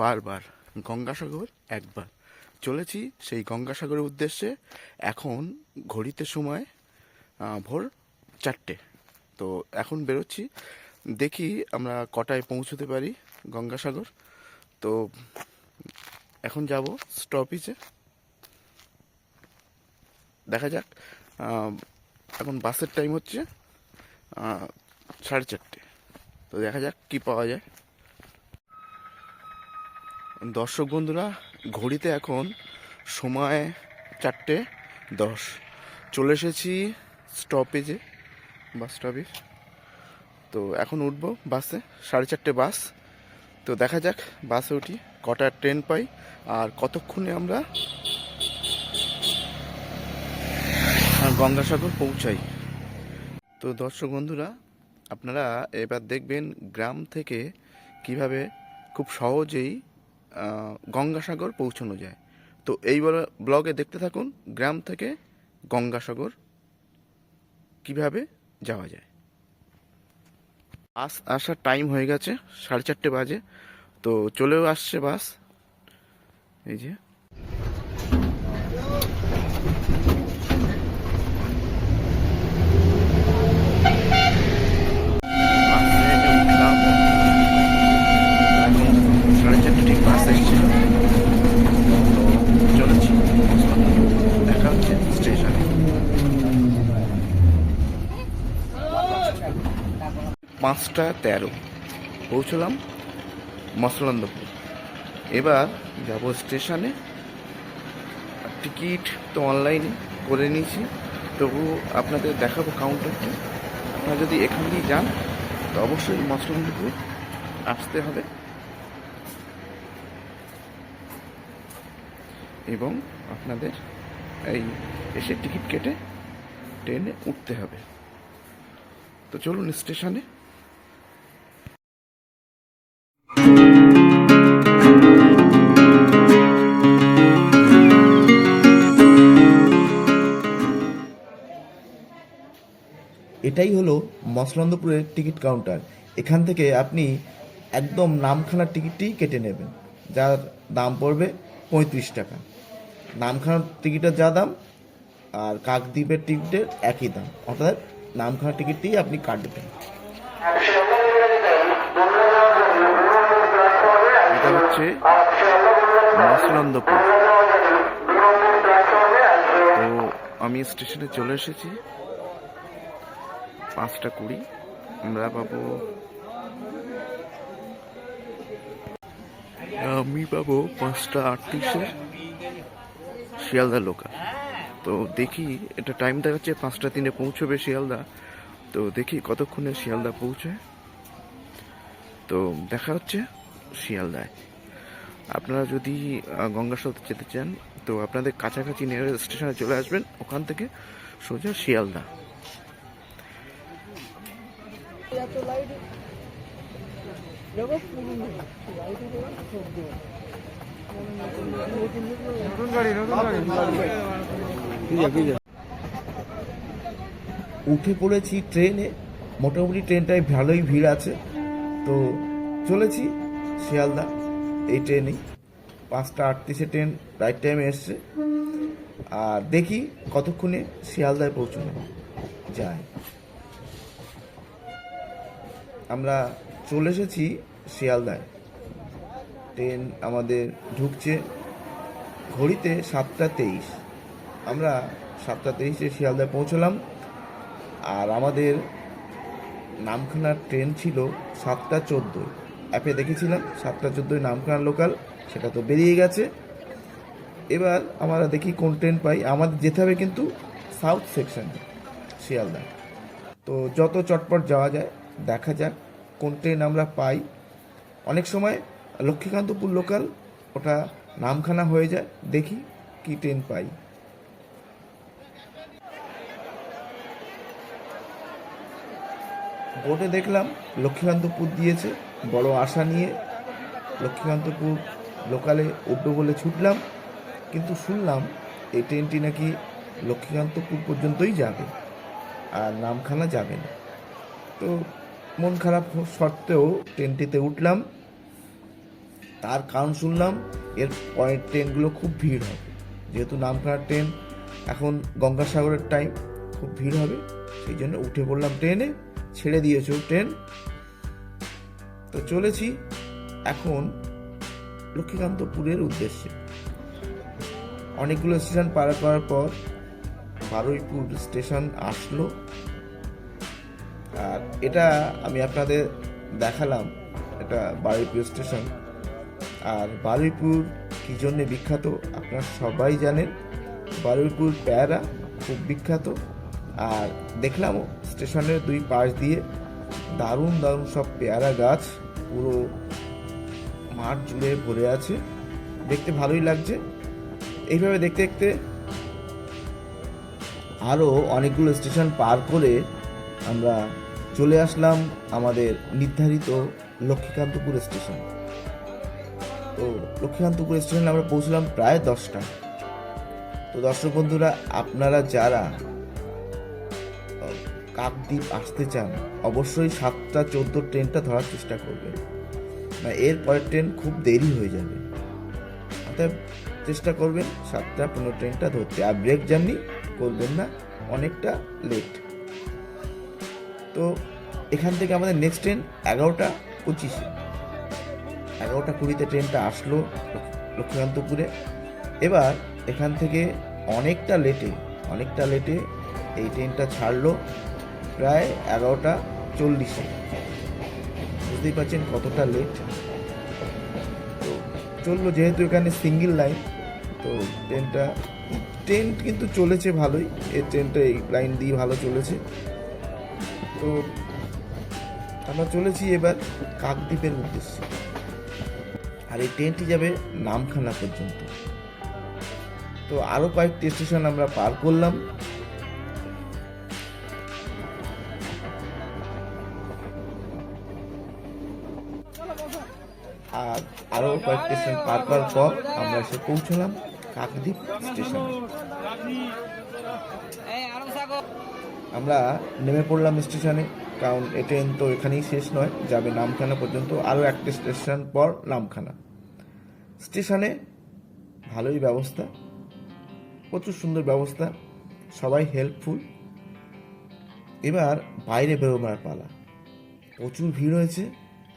বারবার, গঙ্গাসাগর একবার। চলেছি সেই গঙ্গাসাগরের উদ্দেশ্যে এখন ঘড়িতে সময় ভোর চারটে। তো এখন বেরোচ্ছি, দেখি আমরা কটায় পৌঁছতে পারি গঙ্গাসাগর। তো এখন যাব স্টপেজে। দেখা যাক এখন বাসের টাইম হচ্ছে সাড়ে চারটে। তো দেখা যাক কি পাওয়া যায়। দর্শক বন্ধুরা, ঘড়িতে এখন সময় চারটে দশ। চলে এসেছি স্টপেজে বাস স্টপেজ তো এখন উঠবো বাসে সাড়ে চারটে বাস তো দেখা যাক বাসে উঠি, কটা ট্রেন পাই, আর কতক্ষণে আমরা গঙ্গাসাগর পৌঁছাই। তো দর্শক বন্ধুরা, আপনারা এবার দেখবেন গ্রাম থেকে কীভাবে খুব সহজেই গঙ্গাসাগর পৌঁছানো যায়। তো এই বল- ব্লগে দেখতে থাকুন গ্রাম থেকে গঙ্গাসাগর কীভাবে যাওয়া যায়। বাস আসার টাইম হয়ে গেছে, সাড়ে চারটে বাজে। তো চলেও আসছে বাস। এই যে বাসে উঠলাম এখন সাড়ে চারটে ঠিক বাস এসছে তো চলেছি দেখা হচ্ছে স্টেশনে পাঁচটা তেরো। পৌঁছলাম মসলান্দপুর। এবার যাব স্টেশনে। টিকিট তো অনলাইনে করে নিয়েছি। তবু আপনাদের দেখাবো কাউন্টারটা আপনারা যদি এখান দিয়ে যান, তো অবশ্যই মসলান্দপুর আসতে হবে। এবং আপনাদের এই এসে টিকিট কেটে ট্রেনে উঠতে হবে। তো চলুন স্টেশনে। এটাই হলো মসলন্দপুরের টিকিট কাউন্টার। এখান থেকে আপনি একদম নামখানার টিকিটটি কেটে নেবেন। যার দাম পড়বে পঁয়ত্রিশ টাকা। নামখানার টিকিটের যা দাম আর কাকদ্বীপের টিকিটের একই দাম। অর্থাৎ নামখানার টিকিটটি আপনি কাটবেন। এটা হচ্ছে মসলন্দপুর তো আমি স্টেশনে চলে এসেছি। পাঁচটা কুড়ি। আমরা পাবো। আমি পাবো পাঁচটা আটত্রিশে শিয়ালদা লোকাল তো দেখি এটা টাইম দেখাচ্ছে পাঁচটা তিনে পৌঁছবে শিয়ালদা। তো দেখি কতক্ষণে শিয়ালদা পৌঁছায়। তো দেখা হচ্ছে শিয়ালদায়। আপনারা যদি আহ, গঙ্গাসাগর যেতে চান তো আপনাদের কাছাকাছি নিয়ার স্টেশনে চলে আসবেন। ওখান থেকে সোজা শিয়ালদা। উঠে পড়েছি ট্রেনে, মোটামুটি ট্রেনটায় ভালোই ভিড় আছে। তো চলেছি শিয়ালদা, এই ট্রেনেই। পাঁচটা আটত্রিশে ট্রেন রাইট টাইমে এসছে। আর দেখি কতক্ষণে শিয়ালদায় পৌঁছানো যায়। আমরা চলে এসেছি শিয়ালদায়। ট্রেন আমাদের ঢুকছে ঘড়িতে সাতটা তেইশ। আমরা সাতটা তেইশে শিয়ালদায় পৌঁছলাম। আর আমাদের নামখানার ট্রেন ছিল সাতটা চোদ্দোয়। অ্যাপে দেখেছিলাম, সাতটা চোদ্দোয় নামখানা লোকাল, সেটা তো বেরিয়ে গেছে। এবার আমরা দেখি কোন ট্রেন পাই। আমাদের যেতে হবে কিন্তু সাউথ সেকশনে শিয়ালদা তো যত চটপট যাওয়া যায় দেখা যাক কোন ট্রেন আমরা পাই। অনেক সময় লক্ষ্মীকান্তপুর লোকাল ওটা নামখানা হয়ে যায়, দেখি কি ট্রেন পাই। বোর্ডে দেখলাম লক্ষ্মীকান্তপুর দিয়েছে, বড় আশা নিয়ে। লক্ষ্মীকান্তপুর লোকালে উঠবো বলে ছুটলাম, কিন্তু শুনলাম এই ট্রেনটি নাকি লক্ষ্মীকান্তপুর পর্যন্তই যাবে, আর নামখানা যাবে না। তো মন খারাপ সত্ত্বেও ট্রেনটিতে উঠলাম। তার কারণ শুনলাম, এর পরের ট্রেনগুলো খুব ভিড় হবে। যেহেতু নামখানার ট্রেন, এখন গঙ্গাসাগরের টাইম খুব ভিড় হবে। সেই জন্য উঠে পড়লাম ট্রেনে, ছেড়ে দিয়েছ ট্রেন। তো চলেছি এখন লক্ষ্মীকান্তপুরের উদ্দেশ্যে। অনেকগুলো স্টেশন পার করার পর বারুইপুর স্টেশন আসলো। আর এটা আমি আপনাদের দেখালাম এটা বারুইপুর স্টেশন। আর বারুইপুর কী জন্যে বিখ্যাত? আপনারা সবাই জানেন, বারুইপুর প্যারা খুব বিখ্যাত। আর দেখলাম স্টেশনের দুই পাশ দিয়ে দারুণ দারুণ সব পেয়ারা গাছ পুরো মাঠ জুড়ে ভরে আছে। দেখতে ভালোই লাগছে। এইভাবে দেখতে দেখতে আরও অনেকগুলো স্টেশন পার করে আমরা চলে আসলাম আমাদের নির্ধারিত লক্ষ্মীকান্তপুর স্টেশন। তো লক্ষ্মীকান্তপুর স্টেশনে আমরা পৌঁছলাম প্রায় দশটা। তো দর্শক বন্ধুরা, আপনারা যারা কাকদ্বীপ আসতে চান, অবশ্যই সাতটা চোদ্দ ট্রেনটা ধরার চেষ্টা করবেন। না এর পরের ট্রেন খুব দেরি হয়ে যাবে। অতএব চেষ্টা করবেন সাতটা পনেরো ট্রেনটা ধরতে। আর ব্রেক জার্নি করবেন না, অনেকটা লেট। তো এখান থেকে আমাদের নেক্সট ট্রেন এগারোটা পঁচিশে। এগারোটা কুড়িতে ট্রেনটা আসলো লক্ষ্মীকান্তপুরে। এবার এখান থেকে অনেকটা লেটে অনেকটা লেটে এই ট্রেনটা ছাড়লো প্রায় এগারোটা চল্লিশে। বুঝতেই পারছেন কতটা লেট তো চলল যেহেতু এখানে সিঙ্গেল লাইন তো ট্রেনটা ট্রেন কিন্তু চলেছে ভালোই। এই ট্রেনটা এই লাইন দিয়ে ভালো চলেছে। তো আমরা চলেছি এবার কাকদ্বীপের উদ্দেশ্যে। আর এই ট্রেনটি যাবে নামখানা পর্যন্ত। তো আরও কয়েকটি স্টেশন আমরা পার করলাম। আর আরও কয়েকটি স্টেশন পার করার পর আমরা এসে পৌঁছলাম কাকদ্বীপ স্টেশনে। আমরা নেমে পড়লাম স্টেশনে, কারণ এ ট্রেন তো এখানেই শেষ নয়, যাবে নামখানা পর্যন্ত, আরও একটা স্টেশন পর নামখানা। স্টেশনে ভালোই ব্যবস্থা, প্রচুর সুন্দর ব্যবস্থা, সবাই হেল্পফুল এবার বাইরে বেরোবার পালা। প্রচুর ভিড় হয়েছে,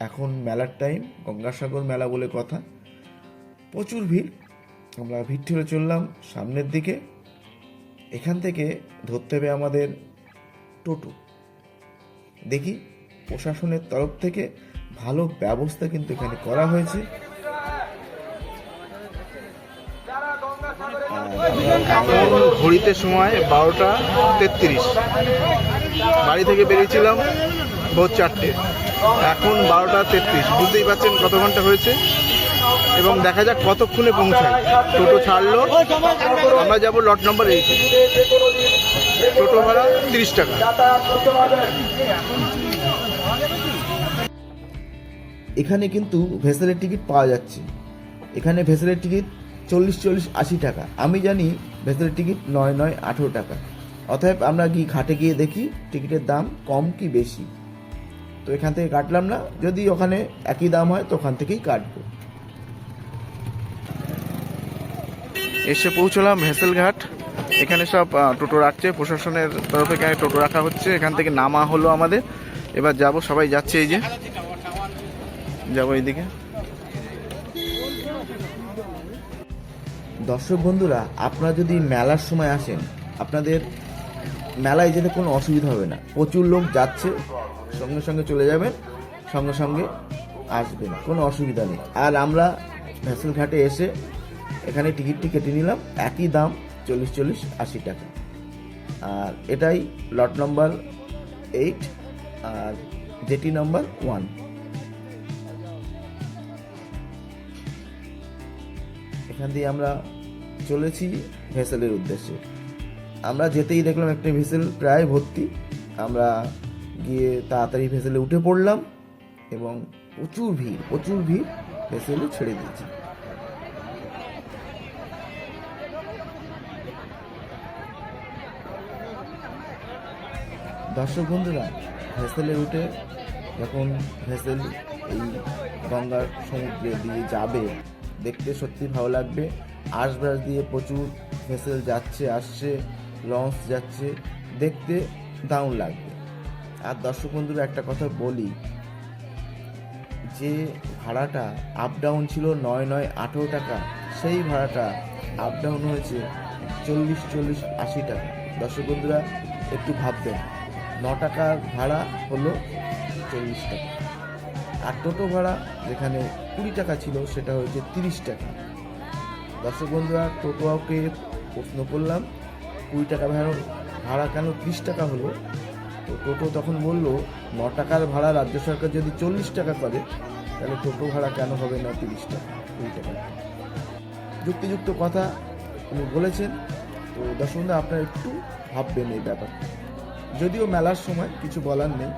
এখন মেলার টাইম গঙ্গাসাগর মেলা বলে কথা। প্রচুর ভিড়, আমরা ভিড় ঠেলে চললাম সামনের দিকে। এখান থেকে ধরতে হবে আমাদের টোটো। দেখি প্রশাসনের তরফ থেকে ভালো ব্যবস্থা কিন্তু এখানে করা হয়েছে। ঘড়িতে সময় বারোটা তেত্রিশ। বাড়ি থেকে বেরিয়েছিলাম ভোর চারটে। এখন বারোটা তেত্রিশ। বুঝতেই পারছেন কত ঘণ্টা হয়েছে? এবং দেখা যাক কতক্ষণে পৌঁছায়। টোটো ছাড়লো, আমরা যাব লট নাম্বার এইট টোটো ভাড়া তিরিশ টাকা। এখানে কিন্তু ভেসেলের টিকিট পাওয়া যাচ্ছে। এখানে ভেসেলের টিকিট চল্লিশ চল্লিশ, আশি টাকা। আমি জানি ভেসেলের টিকিট নয় নয়, আঠেরো টাকা। অতএব আমরা গিয়ে ঘাটে গিয়ে দেখি টিকিটের দাম কম কি বেশি। তো এখান থেকে কাটলাম না। যদি ওখানে একই দাম হয়, তো ওখান থেকেই কাটবো। এসে পৌঁছলাম ভেসেলঘাট। এখানে সব টোটো রাখছে। প্রশাসনের তরফে এখানে টোটো রাখা হচ্ছে। এখান থেকে নামা হলো আমাদের। এবার যাব, সবাই যাচ্ছে এই যে। যাব এইদিকে। দর্শক বন্ধুরা, আপনারা যদি মেলার সময় আসেন, আপনাদের মেলায় যেতে কোনো অসুবিধা হবে না। প্রচুর লোক যাচ্ছে, সঙ্গে সঙ্গে চলে যাবেন, সঙ্গে সঙ্গে আসবেন কোনো অসুবিধা নেই। আর আমরা ভ্যাসেল ঘাটে এসে এখানে টিকিটটি কেটে নিলাম। একই দাম, চল্লিশ চল্লিশ আশি টাকা। আর এটাই লট নম্বর এইট আর জেটি নম্বর ওয়ান। এখান দিয়ে আমরা চলেছি ভেসেলের উদ্দেশ্যে। আমরা যেতেই দেখলাম একটা ভেসেল প্রায় ভর্তি। আমরা গিয়ে তাড়াতাড়ি ভেসেলে উঠে পড়লাম এবং প্রচুর ভিড় প্রচুর ভিড় ভেসেলে ছেড়ে দিয়েছি। দর্শক বন্ধুরা, ভেসেলে উঠে যখন ভেসেল এই গঙ্গার সমুদ্রে দিয়ে যাবে, দেখতে সত্যি ভালো লাগবে। আশবাস দিয়ে প্রচুর ভেসেল যাচ্ছে, আসছে, লঞ্চ যাচ্ছে, দেখতে দারুণ লাগবে। আর দর্শক বন্ধুরা, একটা কথা বলি, যে ভাড়াটা আপ ডাউন ছিল নয় নয় আঠেরো টাকা, সেই ভাড়াটা আপ ডাউন হয়েছে চল্লিশ চল্লিশ আশি টাকা। দর্শক বন্ধুরা, একটু ভাববেন। ন টাকার ভাড়া হলো চল্লিশ টাকা। আর টোটো ভাড়া যেখানে কুড়ি টাকা ছিল, সেটা হয়েছে তিরিশ টাকা। দর্শক বন্ধুরা টোটোকে প্রশ্ন করলাম, কুড়ি টাকা ভাড়া ভাড়া কেন ত্রিশ টাকা হলো? তো টোটো তখন বলল, ন টাকার ভাড়া রাজ্য সরকার যদি চল্লিশ টাকা করে, তাহলে টোটো ভাড়া কেন হবে না তিরিশ টাকা, কুড়ি টাকা? যুক্তিযুক্ত কথা উনি বলেছেন। তো দর্শক আপনারা একটু ভাববেন এই ব্যাপারটা। যদিও মেলার সময় কিছু বলার নেই।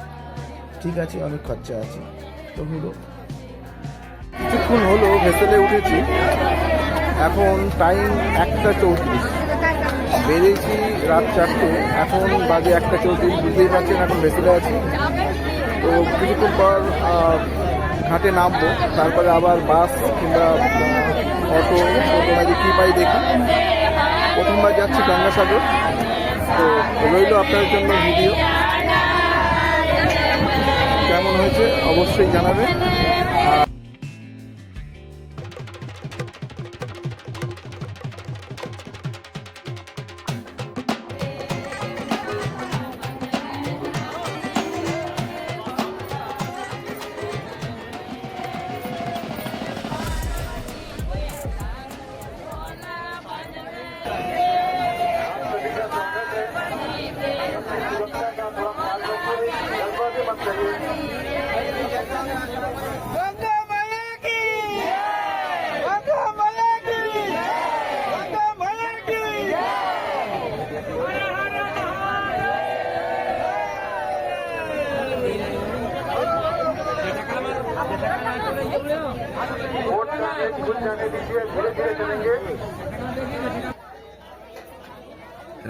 ঠিক আছে, অনেক খরচা আছে। তো হলো। কিছুক্ষণ হলো, ভেসেলে উঠেছি। এখন টাইম একটা চৌত্রিশ। বেরিয়েছি রাত চারটে। এখন বাজে একটা চৌত্রিশ, বুঝতেই পারছেন এখন ভেসেলে আছি। তো কিছুক্ষণ পর ঘাটে নামবো। তারপরে আবার বাস কিংবা অটো অটো মাঝে কী পাই দেখি। প্রথমবার যাচ্ছি গঙ্গাসাগর। তো রইল আপনার জন্য ভিডিও। কেমন হয়েছে? অবশ্যই জানাবেন।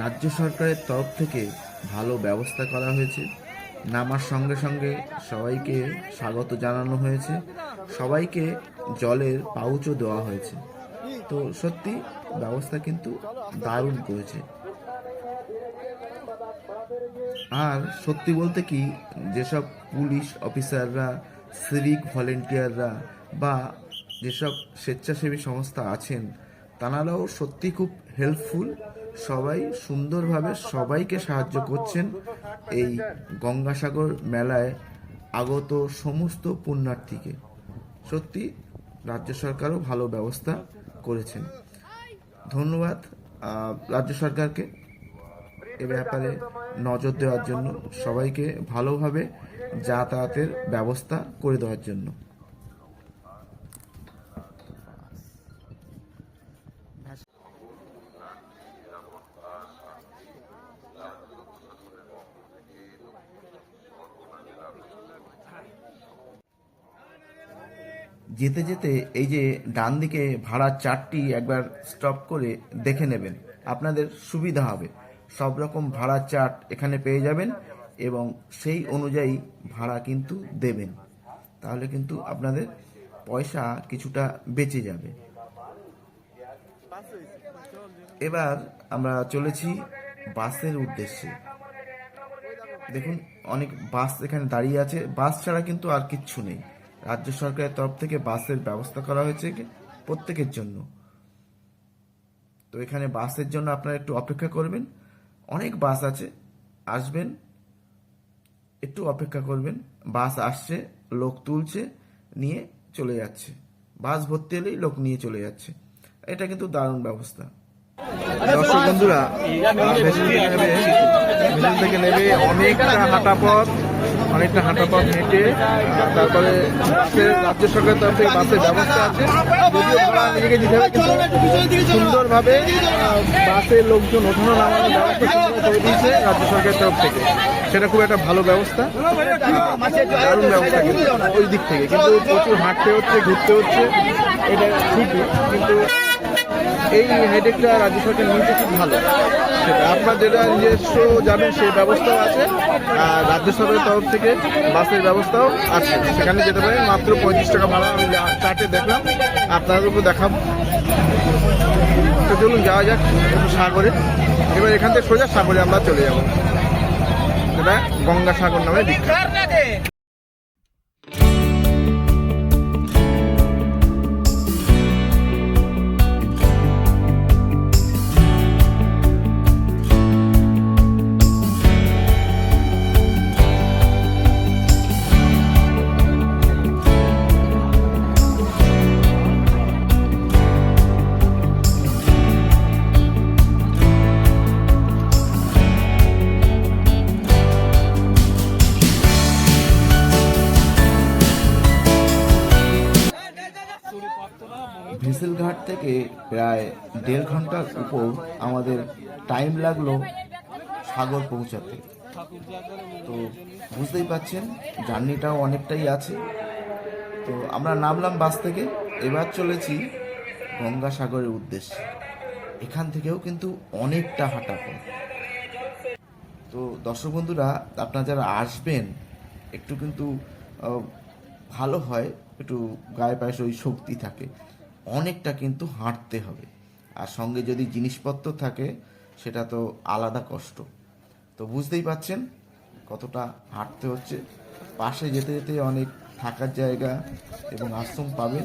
রাজ্য সরকারের তরফ থেকে ভালো ব্যবস্থা করা হয়েছে। নামার সঙ্গে সঙ্গে সবাইকে স্বাগত জানানো হয়েছে। সবাইকে জলের পাউচও দেওয়া হয়েছে। তো সত্যি ব্যবস্থা কিন্তু দারুণ করেছে। আর সত্যি বলতে কি, যেসব পুলিশ অফিসাররা, সিভিক ভলেন্টিয়াররা বা যেসব স্বেচ্ছাসেবী সংস্থা আছেন, তানারাও সত্যি খুব হেল্পফুল সবাই সুন্দরভাবে সবাইকে সাহায্য করছেন এই গঙ্গাসাগর মেলায় আগত সমস্ত পুণ্যার্থীকে। সত্যি, রাজ্য সরকারও ভালো ব্যবস্থা করেছেন। ধন্যবাদ রাজ্য সরকারকে এ ব্যাপারে নজর দেওয়ার জন্য, সবাইকে ভালোভাবে যাতায়াতের ব্যবস্থা করে দেওয়ার জন্য। যেতে যেতে এই যে ডান দিকে ভাড়ার চারটি একবার স্টপ করে দেখে নেবেন। আপনাদের সুবিধা হবে। সব রকম ভাড়ার চার্ট এখানে পেয়ে যাবেন এবং সেই অনুযায়ী ভাড়া কিন্তু দেবেন। তাহলে কিন্তু আপনাদের পয়সা কিছুটা বেঁচে যাবে। এবার আমরা চলেছি বাসের উদ্দেশ্যে। দেখুন, অনেক বাস এখানে দাঁড়িয়ে আছে। বাস ছাড়া কিন্তু আর কিচ্ছু নেই। রাজ্য সরকারের তরফ থেকে বাসের ব্যবস্থা করা হয়েছে প্রত্যেকের জন্য। তো এখানে বাসের জন্য আপনারা একটু অপেক্ষা করবেন। অনেক বাস আছে, আসবেন, একটু অপেক্ষা করবেন। বাস আসছে, লোক তুলছে, নিয়ে চলে যাচ্ছে। বাস ভর্তি হলেই লোক নিয়ে চলে যাচ্ছে। এটা কিন্তু দারুণ ব্যবস্থা। দর্শক বন্ধুরা থেকে নেবে অনেকটা হাঁটা পথ অনেকটা হাঁটা পথ হেঁটে তারপরে রাজ্য সরকারের তরফ থেকে বাসের ব্যবস্থা আছে। নিজেকে দিতে হবে সুন্দরভাবে বাসের লোকজন ওঠানো নামানোর ব্যবস্থা সুন্দর করে দিয়েছে রাজ্য সরকারের তরফ থেকে। সেটা খুব একটা ভালো ব্যবস্থা, দারুণ ব্যবস্থা কিন্তু ওই দিক থেকে। কিন্তু প্রচুর হাঁটতে হচ্ছে, ঘুরতে হচ্ছে, এটা ঠিকই, কিন্তু এই হেডেকটা রাজ্য সরকার নিতে খুব ভালো। আপনার যেটা নিজস্ব যাবেন সেই ব্যবস্থাও আছে, আর রাজ্য সরকারের তরফ থেকে বাসের ব্যবস্থাও আছে। সেখানে যেতে পারেন, মাত্র পঁয়ত্রিশ টাকা ভাড়া। আমি চার্টে দেখলাম আপনাদেরকেও দেখাবো। তো চলুন যাওয়া যাক সাগরে। এবার এখান থেকে সোজা সাগরে আমরা চলে যাব। যেটা গঙ্গাসাগর নামে বিখ্যাত। ভেসেল ঘাট থেকে প্রায় দেড় ঘণ্টার উপর আমাদের টাইম লাগল সাগর পৌঁছাতে। তো বুঝতেই পাচ্ছেন, জার্নিটাও অনেকটাই আছে। তো আমরা নামলাম বাস থেকে, এবার চলেছি গঙ্গাসাগরের উদ্দেশ্যে। এখান থেকেও কিন্তু অনেকটা হাঁটা পথ। তো দর্শক বন্ধুরা, আপনারা যারা আসবেন, একটু কিন্তু ভালো হয়, একটু গায়ে পায়ে ওই শক্তি থাকে। অনেকটা কিন্তু হাঁটতে হবে। আর সঙ্গে যদি জিনিসপত্র থাকে, সেটা তো আলাদা কষ্ট। তো বুঝতেই পাচ্ছেন কতটা হাঁটতে হচ্ছে। পাশে যেতে যেতে অনেক থাকার জায়গা এবং আশ্রম পাবেন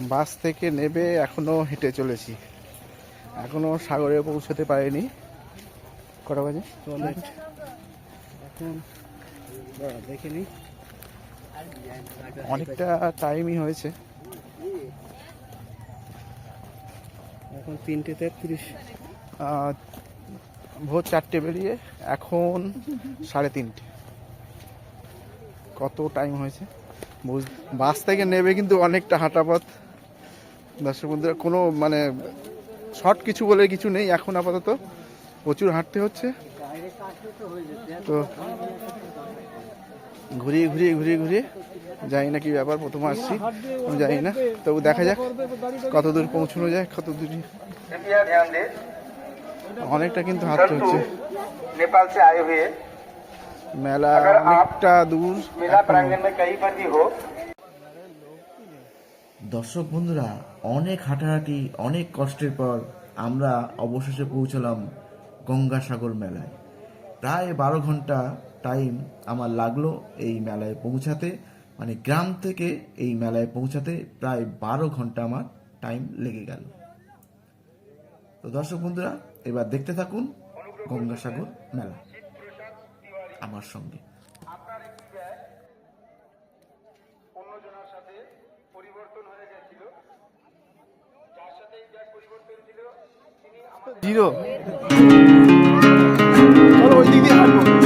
বাস থেকে নেবে এখনও হেঁটে চলেছি। এখনও সাগরে পৌঁছতে পারিনি। কটা বাজে? এখন দেখিনি অনেকটা টাইমই হয়েছে। এখন তিনটে তেত্রিশ। ভোর চারটে বেরিয়ে এখন সাড়ে তিনটে। কত টাইম হয়েছে? বুঝ বাস থেকে নেবে কিন্তু অনেকটা হাঁটা পথ দর্শক বন্ধুরা, কোনো মানে শর্ট কিছু বলে কিছু নেই। এখন আপাতত প্রচুর হাঁটতে হচ্ছে। তো ঘুরিয়ে ঘুরিয়ে ঘুরিয়ে ঘুরিয়ে জানি না কি ব্যাপার প্রথম আসছি আমি জানি না তবু দেখা যাক কত দূর পৌঁছানো যায় কত দূর कृपया ध्यान दें অনেকটা কিন্তু হাঁটতে হচ্ছে नेपाल से आए हुए মেলা अगर आप অনেকটা দূর मेला এখনো। प्रांगण में कहीं पर भी हो দর্শক বন্ধুরা অনেক হাঁটাহাঁটি অনেক কষ্টের পর আমরা অবশেষে পৌঁছলাম গঙ্গাসাগর মেলায় প্রায় বারো ঘন্টা টাইম আমার লাগল এই মেলায় পৌঁছাতে। মানে গ্রাম থেকে এই মেলায় পৌঁছাতে প্রায় বারো ঘণ্টা আমার টাইম লেগে গেল। তো দর্শক বন্ধুরা এবার দেখতে থাকুন গঙ্গাসাগর মেলা আমার সঙ্গে। অন্যজনের সাথে পরিবর্তন হয়ে গেছিল। যার সাথে এই ব্যাগ পরিবর্তন ছিল তিনি আমাদের জিরো। চলো ওই দিক দিয়ে হাঁটবো।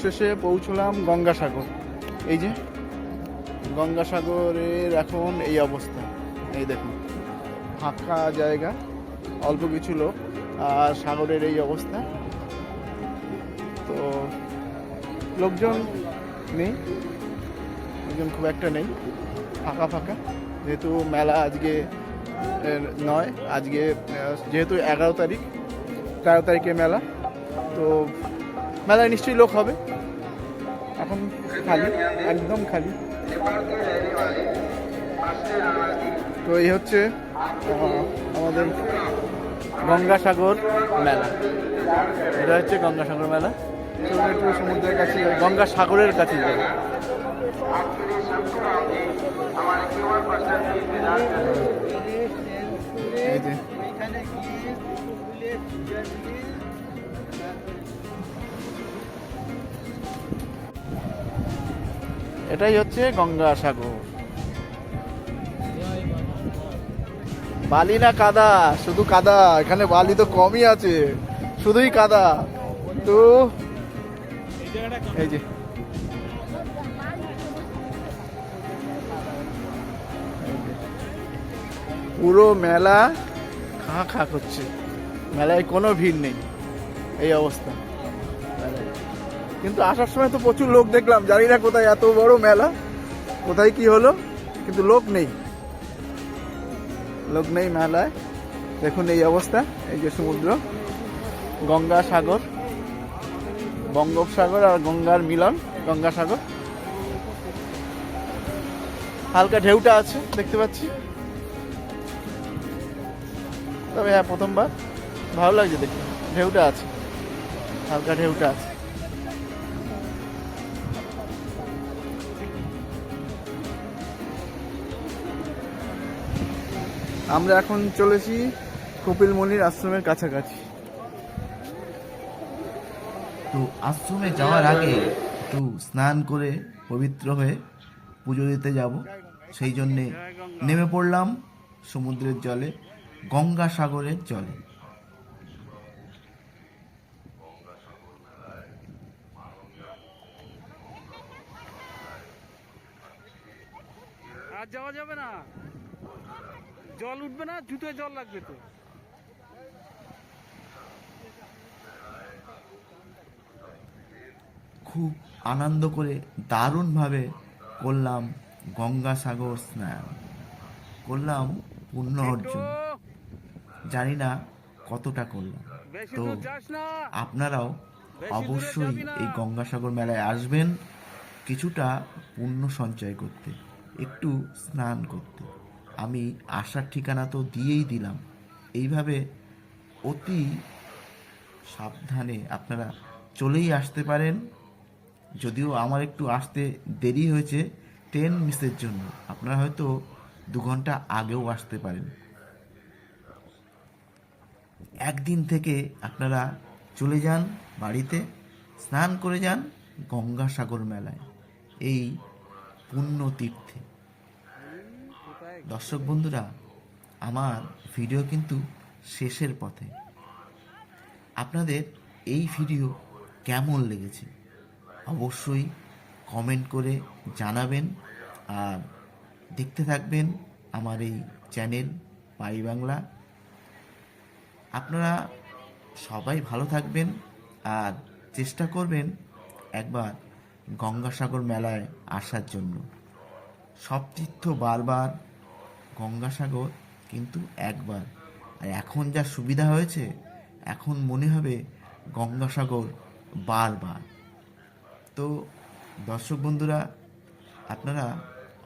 অবশেষে পৌঁছলাম গঙ্গাসাগর। এই যে, গঙ্গাসাগরের এখন এই অবস্থা। এই দেখুন, ফাঁকা জায়গা, অল্প কিছু লোক, আর সাগরের এই অবস্থা। তো লোকজন নেই, লোকজন খুব একটা নেই, ফাঁকা ফাঁকা। যেহেতু মেলা আজকে নয়, আজকে যেহেতু এগারো তারিখ, তেরো তারিখে মেলা, তো মেলায় নিশ্চয়ই লোক হবে। এখন খালি, একদম খালি। তো এই হচ্ছে আমাদের গঙ্গাসাগর মেলা। এটা হচ্ছে গঙ্গাসাগর মেলা। একটু সমুদ্রের কাছে গঙ্গাসাগরের কাছে যাই। এই যে। এটাই হচ্ছে গঙ্গাসাগর বালি না কাদা, শুধু কাদা, এখানে বালি তো কমই আছে, শুধুই কাদা। তো, এই যে। পুরো মেলা খাঁ খাঁ করছে, মেলায় কোনো ভিড় নেই, এই অবস্থা। কিন্তু আসার সময় তো প্রচুর লোক দেখলাম, জানি না কোথায় এত বড় মেলা, কোথায় কি হলো, কিন্তু লোক নেই। লোক নেই মেলায়। দেখুন এই অবস্থা, এই যে সমুদ্র, গঙ্গা সাগর, বঙ্গোপসাগর আর গঙ্গার মিলন, গঙ্গা সাগর। হালকা ঢেউটা আছে, দেখতে পাচ্ছি। তবে হ্যাঁ প্রথমবার। ভালো লাগছে দেখতে, ঢেউটা আছে, হালকা ঢেউটা আছে। আমরা এখন চলেছি কপিল মুনির আশ্রমের কাছাকাছি। তো আশ্রমে যাওয়ার আগে একটু স্নান করে পবিত্র হয়ে পুজো দিতে যাব। সেই জন্যে নেমে পড়লাম সমুদ্রের জলে গঙ্গাসাগরের জলে। আর যাওয়া যাবে না। জল উঠবে না জুতোয় জল লাগবে তো। খুব আনন্দ করে দারুণভাবে করলাম গঙ্গাসাগর স্নান। করলাম পুণ্য অর্জন জানি না কতটা করলাম। তো আপনারাও অবশ্যই এই গঙ্গাসাগর মেলায় আসবেন কিছুটা পুণ্য সঞ্চয় করতে একটু স্নান করতে। আমি আসার ঠিকানা তো দিয়েই দিলাম। এইভাবে অতি সাবধানে আপনারা চলেই আসতে পারেন। যদিও আমার একটু আসতে দেরি হয়েছে ট্রেন মিসের জন্য। আপনারা হয়তো দু ঘণ্টা আগেও আসতে পারেন। একদিন থেকে আপনারা চলে যান বাড়িতে, স্নান করে যান গঙ্গাসাগর মেলায়, এই পুণ্য তীর্থে দর্শক বন্ধুরা, আমার ভিডিও কিন্তু শেষের পথে। আপনাদের এই ভিডিও কেমন লেগেছে? অবশ্যই কমেন্ট করে জানাবেন আর দেখতে থাকবেন আমার এই চ্যানেল পাই বাংলা। আপনারা সবাই ভালো থাকবেন আর চেষ্টা করবেন একবার গঙ্গাসাগর মেলায় আসার জন্য। সব তীর্থ বারবার গঙ্গাসাগর কিন্তু একবার। আর এখন যা সুবিধা হয়েছে, এখন মনে হবে গঙ্গাসাগর বারবার। তো দর্শক বন্ধুরা, আপনারা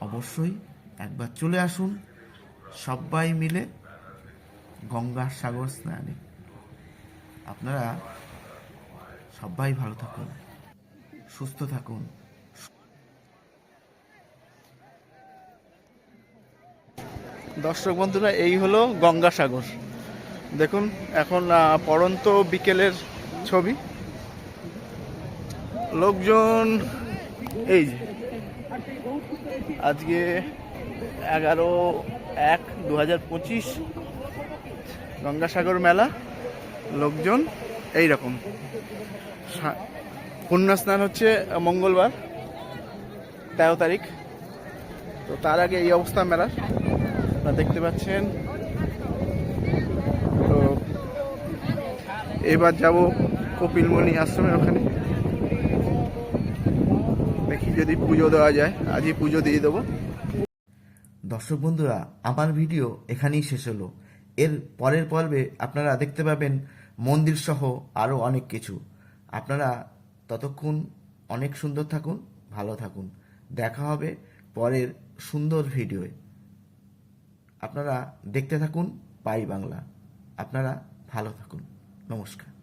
অবশ্যই একবার চলে আসুন, সবাই মিলে গঙ্গার সাগর স্নানে। আপনারা সবাই ভালো থাকুন, সুস্থ থাকুন। দর্শক বন্ধুরা এই হলো গঙ্গাসাগর। দেখুন এখন আহ, পড়ন্ত বিকেলের ছবি। লোকজন এই যে আজকে এগারো এক দু হাজার পঁচিশ গঙ্গাসাগর মেলা। লোকজন এই রকম পুণ্য স্নান হচ্ছে মঙ্গলবার তেরো তারিখ। তো তার আগে এই অবস্থা মেলার। আপনারা দেখতে পাচ্ছেন। তো এবার যাব কপিলমণি আশ্রমের ওখানে। দেখি যদি পুজো দেওয়া যায়, আজই পুজো দিয়ে দেবো। দর্শক বন্ধুরা, আমার ভিডিও এখানেই শেষ হলো। এর পরের পর্বে আপনারা দেখতে পাবেন মন্দির সহ আরও অনেক কিছু। আপনারা ততক্ষণ অনেক সুন্দর থাকুন, ভালো থাকুন। দেখা হবে পরের সুন্দর ভিডিওয়ে। আপনারা দেখতে থাকুন পাই বাংলা। আপনারা ভালো থাকুন। নমস্কার।